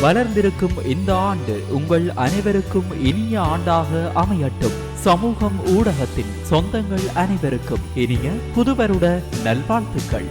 வளர்ந்திருக்கும் இந்த ஆண்டு உங்கள் அனைவருக்கும் இனிய ஆண்டாக அமையட்டும். சமூகம் ஊடகத்தின் சொந்தங்கள் அனைவருக்கும் இனிய புதுவருட நல்வாழ்த்துக்கள்.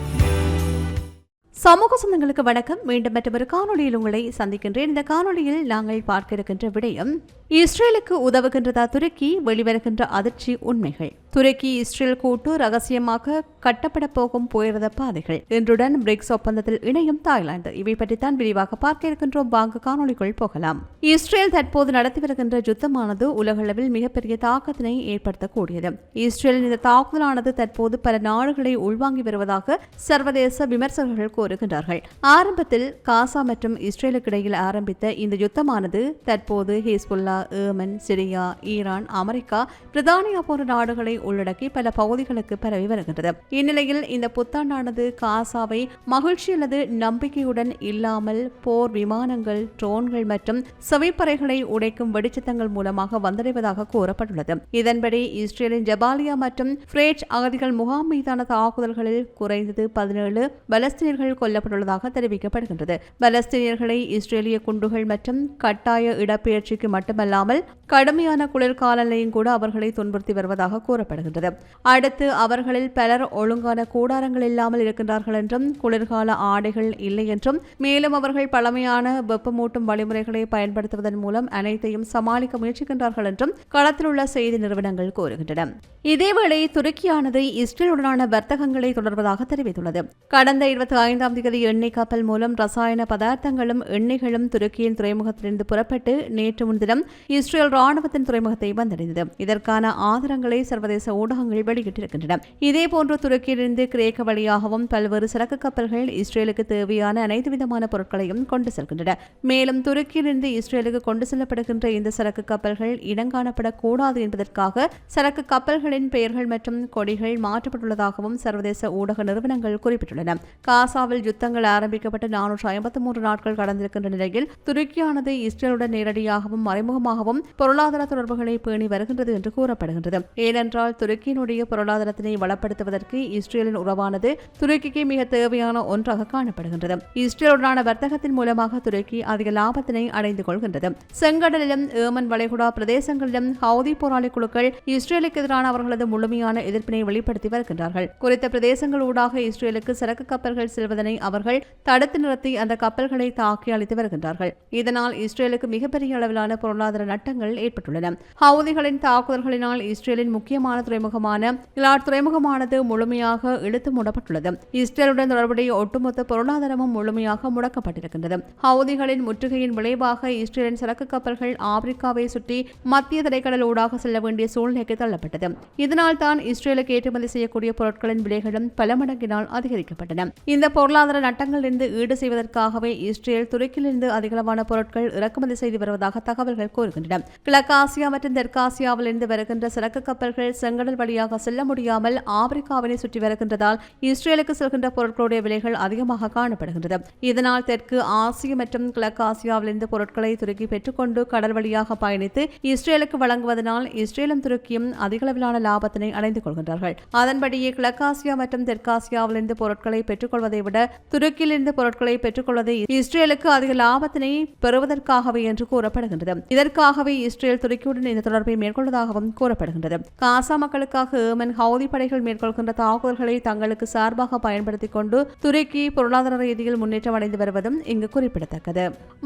சமூக சொந்தங்களுக்கு வணக்கம். மீண்டும் மற்றொரு காணொலியில் உங்களை சந்திக்கின்றேன். இந்த காணொலியில் நாங்கள் பார்க்க இருக்கின்ற விடயம் இஸ்ரேலுக்கு உதவுகின்றதா துருக்கி வெளிவருகின்ற அதிர்ச்சி உண்மைகள். துருக்கி இஸ்ரேல் கூட்டு ரகசியமாக கட்டப்பட போகும் போயிருந்த பாதைகள். இன்றுடன் பிரிக்ஸ் ஒப்பந்தத்தில் இணையும் தாய்லாந்து. இவை பற்றித்தான் விரிவாக பார்க்க இருக்கின்றோம். வாங்க காணொலிக்குள் போகலாம். இஸ்ரேல் தற்போது நடத்தி வருகின்ற யுத்தமானது உலகளவில் மிகப்பெரிய தாக்கத்தினை ஏற்படுத்தக்கூடியது. இஸ்ரேலின் இந்த தாக்குதலானது தற்போது பல நாடுகளை உள்வாங்கி வருவதாக சர்வதேச விமர்சகர்கள் கூறுகின்றார்கள். ஆரம்பத்தில் காசா மற்றும் இஸ்ரேலுக்கு இடையில் ஆரம்பித்த இந்த யுத்தமானது தற்போது Hezbollah Yemen Syria Iran America பிரித்தானியா போன்ற நாடுகளை உள்ளடக்கி பல பகுதிகளுக்கு பரவி வருகின்றது. இந்நிலையில் இந்த புத்தாண்டானது காசாவை மகிழ்ச்சி அல்லது நம்பிக்கையுடன் இல்லாமல் போர் விமானங்கள் ட்ரோன்கள் மற்றும் செவிப்பறைகளை உடைக்கும் வெடிச்சத்தங்கள் மூலமாக வந்தடைவதாக கூறப்பட்டுள்ளது. இதன்படி இஸ்ரேலின் ஜபாலியா மற்றும் ஃப்ரேட் அகதிகள் முகாம் மீதான தாக்குதல்களில் குறைந்தது பதினேழு பலஸ்தீனியர்கள் கொல்லப்பட்டுள்ளதாக தெரிவிக்கப்படுகின்றது. பலஸ்தீனியர்களை இஸ்ரேலிய குண்டுகள் மற்றும் கட்டாய இடப்பெயர்ச்சிக்கு மட்டுமல்ல மட்டுமல்லாமல் கடுமையான குளிர்காலங்களையும் கூட அவர்களை துன்புறுத்தி வருவதாக கூறப்படுகின்றது. அடுத்து அவர்களில் பலர் ஒழுங்கான கூடாரங்கள் இல்லாமல் இருக்கின்றார்கள் என்றும் குளிர்கால ஆடைகள் இல்லை என்றும் மேலும் அவர்கள் பழமையான வெப்பமூட்டும் வழிமுறைகளை பயன்படுத்துவதன் மூலம் அனைத்தையும் சமாளிக்க முயற்சிக்கின்றார்கள் என்றும் களத்தில் உள்ள செய்தி நிறுவனங்கள் கூறுகின்றன. இதேவேளை துருக்கியானது இஸ்ரேலுடனான வர்த்தகங்களை தொடர்வதாக தெரிவித்துள்ளது. கடந்த இருபத்தி ஐந்தாம் தேதி எண்ணெய் கப்பல் மூலம் ரசாயன பதார்த்தங்களும் எண்ணெய்களும் துருக்கியின் துறைமுகத்திலிருந்து புறப்பட்டு நேற்று முன்தினம் இஸ்ரேல் ராணுவத்தின் துறைமுகத்தை வந்தடைந்தது. இதற்கான ஆதாரங்களை சர்வதேச ஊடகங்கள் வெளியிட்டிருக்கின்றன. இதேபோன்று துருக்கியிலிருந்து கிரேக்க வழியாகவும் பல்வேறு சரக்கு கப்பல்கள் இஸ்ரேலுக்கு தேவையான அனைத்து விதமான பொருட்களையும் கொண்டு செல்கின்றன. மேலும் துருக்கியிலிருந்து இஸ்ரேலுக்கு கொண்டு செல்லப்படுகின்ற இந்த சரக்கு கப்பல்கள் இடங்காணப்படக்கூடாது என்பதற்காக சரக்கு கப்பல்களின் பெயர்கள் மற்றும் கொடிகள் மாற்றப்பட்டுள்ளதாகவும் சர்வதேச ஊடக நிறுவனங்கள் குறிப்பிட்டுள்ளன. காசாவில் யுத்தங்கள் ஆரம்பிக்கப்பட்டு நானூற்று ஐம்பத்தி மூன்று நாட்கள் கடந்திருக்கின்ற நிலையில் துருக்கியானது இஸ்ரேலுடன் நேரடியாகவும் மறைமுகமாக மறைமுகமாகவும் பொருளாதார தொடர்புகளை பேணி வருகின்றது என்று கூறப்படுகின்றது. ஏனென்றால் துருக்கியினுடைய பொருளாதாரத்தினை வளப்படுத்துவதற்கு இஸ்ரேலின் உறவானது துருக்கிக்கு மிக தேவையான ஒன்றாக காணப்படுகின்றது. இஸ்ரேலுடனான வர்த்தகத்தின் மூலமாக துருக்கி அதிக லாபத்தினை அடைந்து கொள்கின்றது. செங்கடலிலும் ஏமன் வளைகுடா பிரதேசங்களிலும் ஹவுதி போராளி குழுக்கள் இஸ்ரேலுக்கு எதிரான அவர்களது முழுமையான எதிர்ப்பினை வெளிப்படுத்தி வருகின்றார்கள். குறித்த பிரதேசங்கள் ஊடாக இஸ்ரேலுக்கு சரக்கு கப்பல்கள் செல்வதனை அவர்கள் தடுத்து நிறுத்தி அந்த கப்பல்களை தாக்கி அளித்து வருகின்றார்கள். இதனால் இஸ்ரேலுக்கு மிகப்பெரிய அளவிலான பொருளாதார நட்டங்கள் ஏற்பட்டுள்ளன. ஹவுதிகளின் தாக்குதல்களினால் இஸ்ரேலின் முக்கியமான துறைமுகமான இலாட் துறைமுகமானது முழுமையாக இழுத்து மூடப்பட்டுள்ளது. இஸ்ரேலுடன் தொடர்புடைய ஒட்டுமொத்த பொருளாதாரமும் முழுமையாக முடக்கப்பட்டிருக்கின்றது. ஹவுதிகளின் முற்றுகையின் விளைவாக இஸ்ரேலின் சரக்கு கப்பல்கள் ஆப்பிரிக்காவை சுற்றி மத்திய திரைக்கடல் ஊடாக செல்ல வேண்டிய சூழ்நிலைக்கு தள்ளப்பட்டது. இதனால் தான் இஸ்ரேலுக்கு ஏற்றுமதி செய்யக்கூடிய பொருட்களின் விலைகளும் பல மடங்கினால் அதிகரிக்கப்பட்டன. இந்த பொருளாதார நட்டங்களிலிருந்து ஈடு செய்வதற்காகவே இஸ்ரேல் துருக்கியிலிருந்து அதிகளவான பொருட்கள் இறக்குமதி செய்து வருவதாக தகவல்கள் கூறுகின்றன. கிழக்காசியா மற்றும் தெற்காசியாவிலிருந்து வருகின்ற சரக்கு கப்பல்கள் செங்கடல் வழியாக செல்ல முடியாமல் ஆப்பிரிக்காவினை சுற்றி வருகின்றதால் இஸ்ரேலுக்கு செல்கின்ற பொருட்களுடைய விலைகள் அதிகமாக காணப்படுகின்றது. இதனால் தெற்கு ஆசிய மற்றும் கிழக்காசியாவிலிருந்து பொருட்களை துருக்கி பெற்றுக்கொண்டு கடல் வழியாக பயணித்து இஸ்ரேலுக்கு வழங்குவதனால் இஸ்ரேலும் துருக்கியும் அதிகளவிலான லாபத்தினை அடைந்து கொள்கின்றார்கள். அதன்படியே கிழக்காசியா மற்றும் தெற்காசியாவிலிருந்து பொருட்களை பெற்றுக்கொள்வதை விட துருக்கியிலிருந்து பொருட்களை பெற்றுக்கொள்வதை இஸ்ரேலுக்கு அதிக லாபத்தினை பெறுவதற்காகவே என்று கூறப்படுகின்றது. இதற்கு இதற்காகவே இஸ்ரேல் துருக்கியுடன் இந்த தொடர்பை மேற்கொள்வதாகவும் கூறப்படுகின்றது. காசா மக்களுக்காக ஏமன் ஹவுதி படைகள் மேற்கொள்கின்ற தாக்குதல்களை தங்களுக்கு சார்பாக பயன்படுத்திக் கொண்டு துருக்கி பொருளாதார ரீதியில் முன்னேற்றம் அடைந்து வருவதும் இங்கு குறிப்பிடத்தக்கது.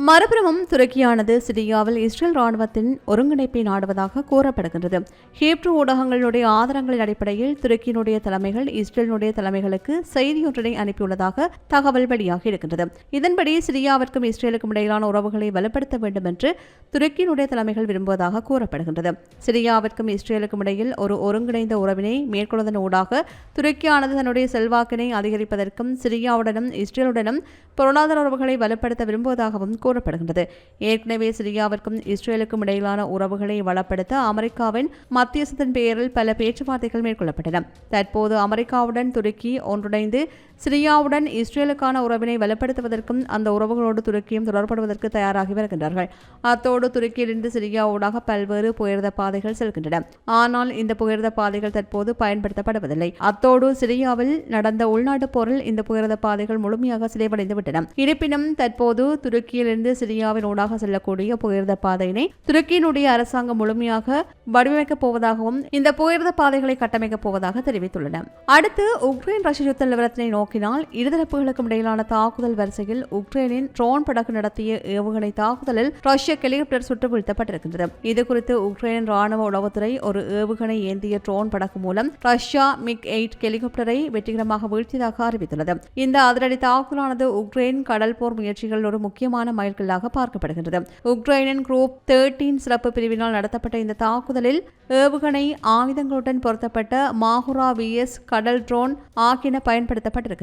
மறுபுறமும் துருக்கியானது சிரியாவில் இஸ்ரேல் ராணுவத்தின் ஒருங்கிணைப்பை நாடுவதாக கூறப்படுகின்றது. ஹீப்ரு ஊடகங்களுடைய ஆதாரங்களின் அடிப்படையில் துருக்கியினுடைய தலைமைகள் இஸ்ரேலினுடைய தலைமைகளுக்கு செய்தியொன்றினை அனுப்பியுள்ளதாக தகவல் வெளியாகி இருக்கின்றது. இதன்படி சிரியாவிற்கும் இஸ்ரேலுக்கும் இடையிலான உறவுகளை வலுப்படுத்த வேண்டும் என்று துருக்கியின் துருக்கியினுடைய தலைமைகள் விரும்புவதாக கூறப்படுகின்றது. சிரியாவிற்கும் இஸ்ரேலுக்கும் இடையில் ஒரு ஒருங்கிணைந்த உறவினை மேற்கொள்வதன் ஊடாக துருக்கியானது தன்னுடைய செல்வாக்கினை அதிகரிப்பதற்கும் சிரியாவுடனும் இஸ்ரேலுடனும் பொருளாதார உறவுகளை வலுப்படுத்த விரும்புவதாகவும் கூறப்படுகின்றது. ஏற்கனவே சிரியாவிற்கும் இஸ்ரேலுக்கும் இடையிலான உறவுகளை வளப்படுத்த அமெரிக்காவின் மத்தியஸ்தத்தின் பெயரில் பல பேச்சுவார்த்தைகள் மேற்கொள்ளப்பட்டன. தற்போது அமெரிக்காவுடன் துருக்கி ஒன்றிணைந்து சிரியாவுடன் இஸ்ரேலுக்கான உறவினை வலுப்படுத்துவதற்கும் அந்த உறவுகளோடு துருக்கியும் தொடர்படுவதற்கு தயாராகி வருகின்றார்கள். அத்தோடு துருக்கியிலிருந்து சிரியாவூடாக பல்வேறு புயர்த பாதைகள் செல்கின்றன. ஆனால் இந்த புயர்த பாதைகள் தற்போது பயன்படுத்தப்படுவதில்லை. அத்தோடு சிரியாவில் நடந்த உள்நாட்டு போரில் இந்த புயர்த பாதைகள் முழுமையாக சிதைவடைந்து விட்டன இருப்பினும் தற்போது துருக்கியிலிருந்து சிரியாவின் ஊடாக செல்லக்கூடிய புயர்த பாதையினை துருக்கியினுடைய அரசாங்கம் முழுமையாக வடிவமைக்கப் போவதாகவும் இந்த புயர்த பாதைகளை கட்டமைக்கப் போவதாக தெரிவித்துள்ளன. அடுத்து உக்ரைன் ரஷ்ய யுத்த நிலவரத்தினை நோக்கினால் இருதரப்புகளுக்கும் இடையிலான தாக்குதல் வரிசையில் உக்ரைனின் ட்ரோன் படகு நடத்திய ஏவுகணை தாக்குதலில் ரஷ்ய ஹெலிகாப்டர் சுட்டு வீழ்த்தப்பட்டிருக்கின்றது. இது குறித்து உக்ரைன் ராணுவ உளவுத்துறை ஒரு ஏவுகணை ஏந்திய ட்ரோன் படகு மூலம் ரஷ்யா மிக் எயிட் ஹெலிகாப்டரை வெற்றிகரமாக வீழ்த்தியதாக அறிவித்துள்ளது. இந்த அதிரடி தாக்குதலானது உக்ரைன் கடல் போர் முயற்சிகள் ஒரு முக்கியமான மைல்கல்லாக பார்க்கப்படுகின்றது. உக்ரைனின் குரூப் தேர்ட்டீன் சிறப்பு பிரிவினால் நடத்தப்பட்ட இந்த தாக்குதலில் ஏவுகணை ஆயுதங்களுடன் பொருத்தப்பட்ட மாகுரா விஎஸ் கடல் ட்ரோன் ஆகியன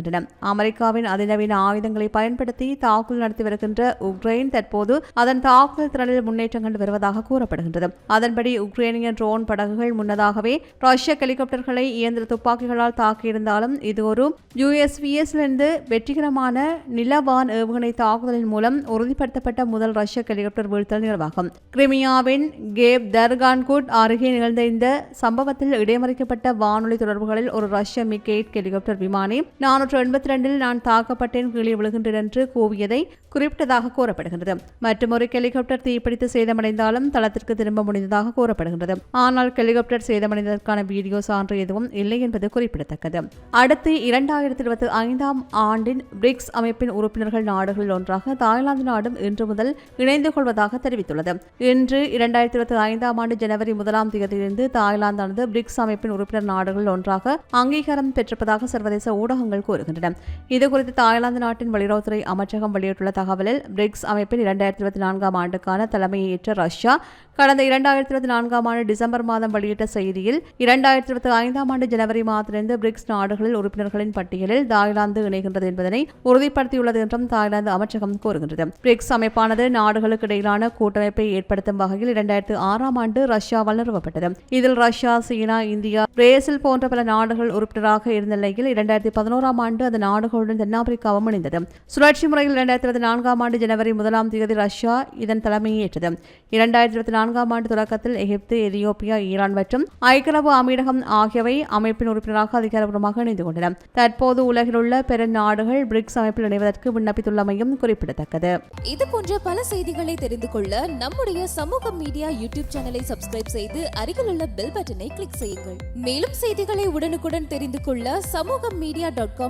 வருகின்றன. அமெரிக்காவின் அதிநவீன ஆயுதங்களை பயன்படுத்தி தாக்குதல் நடத்தி வருகின்ற உக்ரைன் தற்போது அதன் தாக்குதல் திறனில் முன்னேற்றம் கண்டு வருவதாக கூறப்படுகின்றது. அதன்படி உக்ரைனிய ட்ரோன் படகுகள் முன்னதாகவே ரஷ்ய ஹெலிகாப்டர்களை இயந்திர துப்பாக்கிகளால் தாக்கியிருந்தாலும் இது ஒரு யுஎஸ்விஎஸ்லிருந்து வெற்றிகரமான நிலவான் ஏவுகணை தாக்குதலின் மூலம் உறுதிப்படுத்தப்பட்ட முதல் ரஷ்ய ஹெலிகாப்டர் வீழ்த்தல் நிகழ்வாகும். கிரிமியாவின் கேப் தர்கான்குட் அருகே நிகழ்ந்த இந்த சம்பவத்தில் இடைமறிக்கப்பட்ட வானொலி தொடர்புகளில் ஒரு ரஷ்ய மிகேட் ஹெலிகாப்டர் விமானி நானூற்று எண்பத்தி ரெண்டில் நான் தாக்கப்பட்டேன் கீழே விழுகின்றேன் என்று கூவியதை குறிப்பிட்டதாக கூறப்படுகிறது மற்றும் ஒரு ஹெலிகாப்டர் தீப்பிடித்து சேதமடைந்தாலும் தளத்திற்கு திரும்ப முடிந்ததாக கூறப்படுகிறது ஆனால் ஹெலிகாப்டர் சேதமடைந்ததற்கான வீடியோ சான்று எதுவும் இல்லை என்பது குறிப்பிடத்தக்கது. அடுத்து இரண்டாயிரத்தி இருபத்தி ஐந்தாம் ஆண்டின் பிரிக்ஸ் அமைப்பின் உறுப்பினர்கள் நாடுகளில் ஒன்றாக தாய்லாந்து நாடும் இன்று முதல் இணைந்து கொள்வதாக தெரிவித்துள்ளது. இன்று இரண்டாயிரத்தி இருபத்தி ஐந்தாம் ஆண்டு ஜனவரி முதலாம் தேதியிலிருந்து தாய்லாந்தானது பிரிக்ஸ் அமைப்பின் உறுப்பினர் நாடுகளில் ஒன்றாக அங்கீகாரம் பெற்றிருப்பதாக சர்வதேச ஊடகங்கள் கூறுகின்றன. இதுகுறித்து தாய்லாந்து நாட்டின் வெளியுறவுத்துறை அமைச்சகம் வெளியிட்டுள்ள தகவலில் பிரிக்ஸ் அமைப்பின் இரண்டாயிரத்தி இருபத்தி நான்காம் ஆண்டுக்கான தலைமையை ஏற்ற ரஷ்யா கடந்த இரண்டாயிரத்தி இருபத்தி நான்காம் ஆண்டு டிசம்பர் மாதம் வெளியிட்ட செய்தியில் இரண்டாயிரத்தி இருபத்தி ஐந்தாம் ஆண்டு ஜனவரி மாதத்திலிருந்து பிரிக்ஸ் நாடுகளில் உறுப்பினர்களின் பட்டியலில் தாய்லாந்து இணைகின்றது என்பதனை உறுதிப்படுத்தியுள்ளது என்றும் தாய்லாந்து அமைச்சகம் கூறுகின்றது. பிரிக்ஸ் அமைப்பானது நாடுகளுக்கு இடையிலான கூட்டமைப்பை ஏற்படுத்தும் வகையில் இரண்டாயிரத்து ஆறாம் ஆண்டு ரஷ்யாவால் நிறுவப்பட்டது. இதில் ரஷ்யா சீனா இந்தியா பிரேசில் போன்ற பல நாடுகள் உறுப்பினராக இருந்த நிலையில் இரண்டாயிரத்தி பதினோராம் ஆண்டு அந்த நாடுகளுடன் தென்னாப்பிரிக்காவும் இணைந்தது சுழற்சி முறையில் இரண்டாயிரத்தி இருபத்தி நான்காம் ஆண்டு ஜனவரி முதலாம் தேதி ரஷ்யா இதன் தலைமையை ஏற்றது இரண்டாயிரத்தி இருபத்தி நான்காம் ஆண்டு தொடக்கத்தில் எகிப்து எதியோப்பியா ஈரான் மற்றும் ஐக்கியரபு அமீரகம் ஆகியவை அமைப்பின் உறுப்பினராக அதிகாரப்பூர்வமாக இணைந்து கொண்டன. தற்போது உலகில் உள்ள பெரு நாடுகள் பிரிக்ஸ் அமைப்பில் இணைவதற்கு விண்ணப்பித்துள்ளமையும் குறிப்பிடத்தக்கது. இது போன்ற பல செய்திகளை தெரிந்து கொள்ள நம்முடைய சமூக மீடியா யூடியூப் சேனலை சப்ஸ்கிரைப் செய்து அருகிலுள்ள பெல் பட்டனை கிளிக் செய்யுங்கள். மேலும் செய்திகளை உடனுக்குடன் தெரிந்து கொள்ள சமூக மீடியா டாட் காம்